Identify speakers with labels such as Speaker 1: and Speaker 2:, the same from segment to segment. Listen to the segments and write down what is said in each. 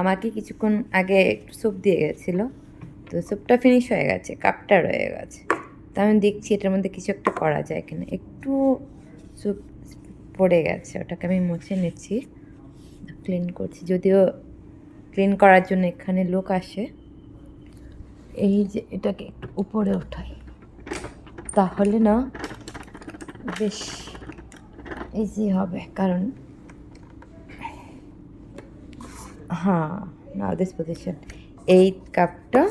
Speaker 1: আমাকে কিছুক্ষণ আগে একটু স্যুপ দিয়ে গেছিল। তো স্যুপটা ফিনিশ হয়ে গেছে কাপটা রয়ে গেছে। তো আমি দেখছি এটার মধ্যে কিছু একটা করা যায় কিনা। একটু স্যুপ পড়ে গেছে, ওটাকে আমি মুছে নিচ্ছি ক্লিন করছি। যদিও ক্লিন করার জন্য এখানে লোক আসে। এই যে এটাকে উপরে ওঠাই। তাহলে না বেশ ইজি হবে, কারণ হ্যাঁ না দিস পজিশন এই কাপটা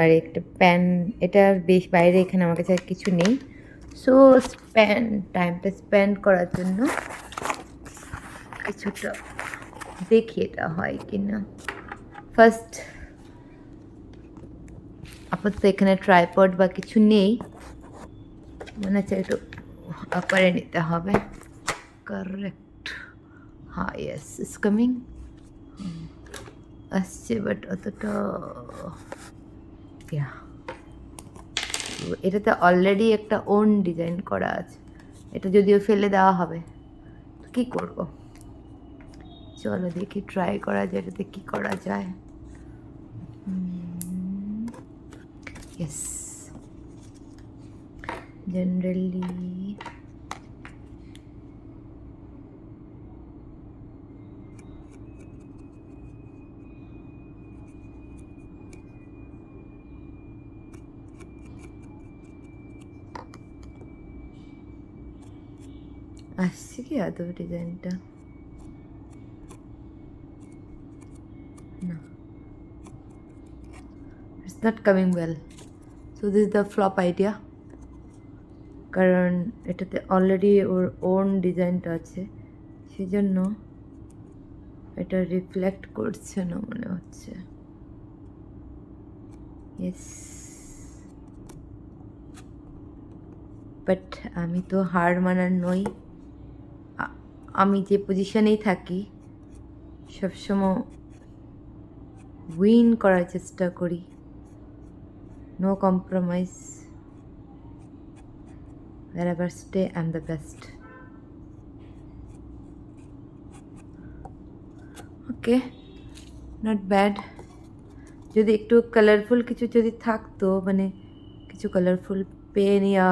Speaker 1: আর একটা প্যান এটা বেশ বাইরে এখানে আমার কাছে কিছু নেই। সো স্প্যান্ড টাইমটা স্পেন্ড করার জন্য কিছুটা দেখি এটা হয় কি না ফার্স্ট আপাতত এখানে ট্রাইপড বা কিছু নেই। মনে হচ্ছে একটু আপারে নিতে হবে। কারেক্ট হ্যাঁ ইয়েস ইস কামিং আসছে বাট অতটা এটাতে অলরেডি একটা ওন ডিজাইন করা আছে। এটা যদিও ফেলে দেওয়া হবে, তো কী করব? চলো দেখি ট্রাই করা যায়, এটাতে কী করা যায়। ইয়েস জেনারেলি আসছে কি আদৌ ডিজাইনটা না it's not coming well so this the flop idea কারণ এটাতে অলরেডি ওর ওন ডিজাইনটা আছে। সেই জন্য এটা রিফ্লেক্ট করছে না মনে হচ্ছে। ইয়েস বাট আমি তো হার মানার নই। আমি যে পজিশনেই থাকি, সবসময় উইন করার চেষ্টা করি। No compromise wherever stay I'm the best okay not bad যদি একটু কালারফুল কিছু যদি থাকতো মানে কিছু colourful pen, ya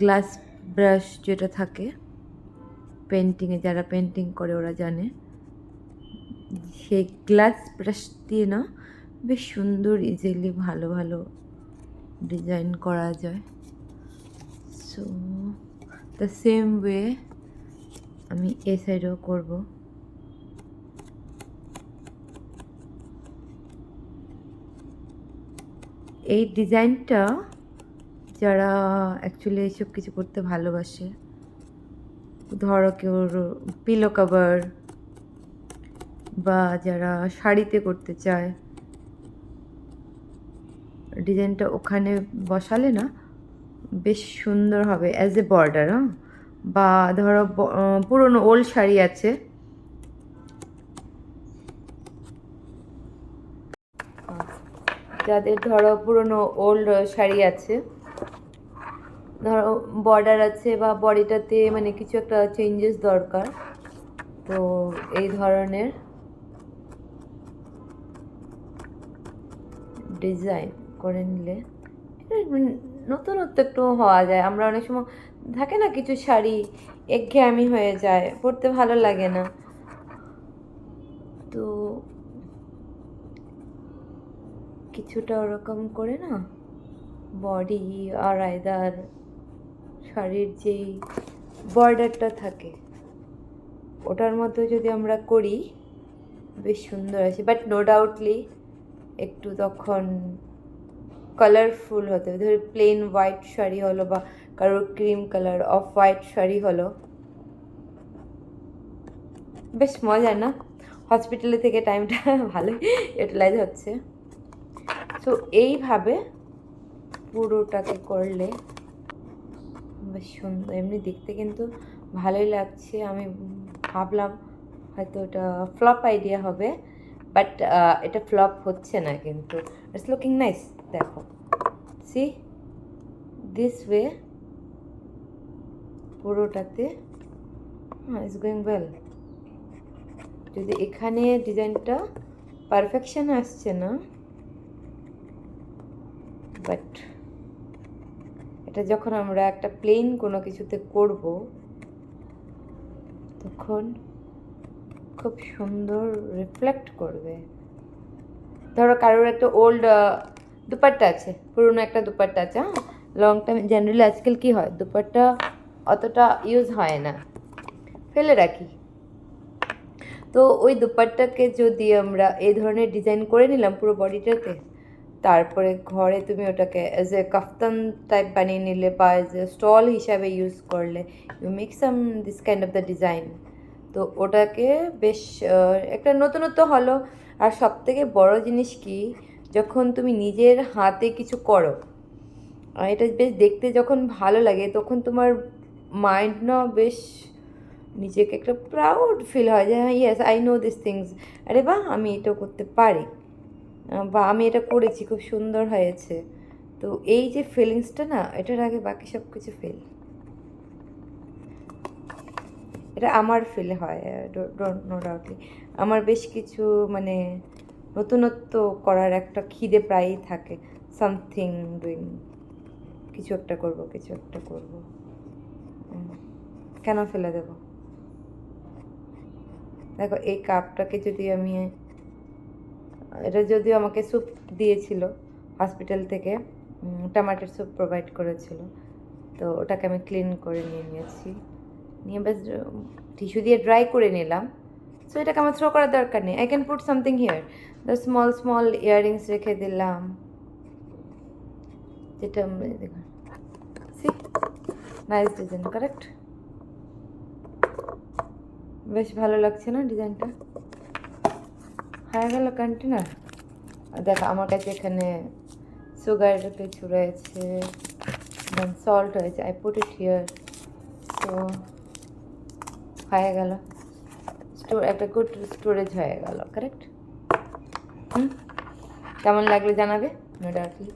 Speaker 1: glass brush যেটা থাকে পেন্টিংয়ে যারা পেন্টিং করে, ওরা জানে। সেই গ্লাস ব্রাশ দিয়ে না, বেশ সুন্দর ইজিলি ভালো ভালো ডিজাইন করা যায়। সো দ্য সেম ওয়ে আমি এ সাইডেও করব। এই ডিজাইনটা যারা অ্যাকচুয়ালি এইসব কিছু করতে ভালোবাসে ধরো কেউ পিলো কভার বা যারা শাড়িতে করতে চায়। ডিজাইনটা ওখানে বসালে না, বেশ সুন্দর হবে অ্যাজ এ বর্ডার হ্যাঁ? বা ধরো পুরনো ওল্ড শাড়ি আছে। যাদের ধরো পুরনো ওল্ড শাড়ি আছে ধরো বর্ডার আছে বা বডিটাতে মানে কিছু একটা চেঞ্জেস দরকার। তো এই ধরনের ডিজাইন করে নিলে নতুনত্ব একটু হওয়া যায়। আমরা অনেক সময় থাকে না কিছু শাড়ি একঘেয়েমি হয়ে যায়, পরতে ভালো লাগে না। তো কিছুটা ওরকম করে না বডি আর আয়দার শাড়ির যেই বর্ডারটা থাকে, ওটার মতো যদি আমরা করি, বেশ সুন্দর আছে। বাট নো ডাউটলি একটু তখন কালারফুল হতে হবে। ধরো প্লেন হোয়াইট শাড়ি হলো বা কারোর cream colour off white sari হলো, বেশ মজা না? হসপিটালে থেকে টাইমটা ভালো ইউটিলাইজ হচ্ছে। তো এইভাবে পুরোটাকে করলে বেশ সুন্দর। এমনি দেখতে কিন্তু ভালোই লাগছে। আমি ভাবলাম হয়তো এটা ফ্লপ আইডিয়া হবে বাট এটা ফ্লপ হচ্ছে না কিন্তু। ইটস লুকিং নাইস দেখো। সি দিস ওয়ে পুরোটাতে হ্যাঁ ইটস গোয়িং ওয়েল যদি এখানে ডিজাইনটা পারফেকশন আসছে না বাট এটা যখন আমরা একটা প্লেন কোনো কিছুতে করব, তখন খুব সুন্দর রিফ্লেক্ট করবে। ধরো কারোর একটা ওল্ড দুপাট্টা আছে, পুরনো একটা দুপাট্টা আছে হ্যাঁ? লং টাইম জেনারেলি আজকাল কী হয়? দুপাট্টা অতটা ইউজ হয় না। ফেলে রাখি। তো ওই দুপাট্টাকে যদি আমরা এই ধরনের ডিজাইন করে নিলাম পুরো বডিটাতে তারপরে ঘরে তুমি ওটাকে অ্যাজ এ কাফতান টাইপ বানিয়ে নিলে বা অ্যাজ এ স্টল হিসাবে ইউজ করলে you make some this kind of the design তো ওটাকে বেশ একটা নতুনত্ব হলো। আর সব থেকে বড় জিনিস কি, যখন তুমি নিজের হাতে কিছু করো এটা বেশ দেখতে যখন ভালো লাগে, তখন তোমার মাইন্ড না বেশ নিজেকে একটা প্রাউড ফিল হয় যে হ্যাঁ yes I know this things আরে বাহ, আমি এটা করতে পারি। বা আমি এটা করেছি, খুব সুন্দর হয়েছে। তো এই যে ফিলিংসটা না, এটার আগে বাকি সব কিছু ফেল এটা আমার ফিল হয় নো ডাউটলি আমার বেশ কিছু মানে নতুনত্ব করার একটা খিদে প্রায়ই থাকে। সামথিং ডুইং কিছু একটা করব, কিছু একটা করব। কেন ফেলে দেব? দেখো, এই কাপটাকে যদি আমি এটা যদিও আমাকে স্যুপ দিয়েছিল হসপিটাল থেকে টমাটোর স্যুপ প্রোভাইড করেছিল। তো ওটাকে আমি ক্লিন করে নিয়ে নিয়েছি। নিয়ে ব্যাস টিস্যু দিয়ে ড্রাই করে নিলাম। সো এটাকে আমার থ্রো করার দরকার নেই। I can put something here the small small earrings রেখে দিলাম। যেটা সি নাইস ডিজাইন কারেক্ট বেশ ভালো লাগছে না ডিজাইনটা হয়ে গেল কন্টেনার দেখো, আমার কাছে এখানে সুগার কিছু রয়েছে সল্ট হয়েছে আই পুট ইট হিয়ার তো হয়ে গেল। স্টোর একটা গুড স্টোরেজ হয়ে গেল কারেক্ট হুম? কেমন লাগল জানাবে? নো ডাউটলি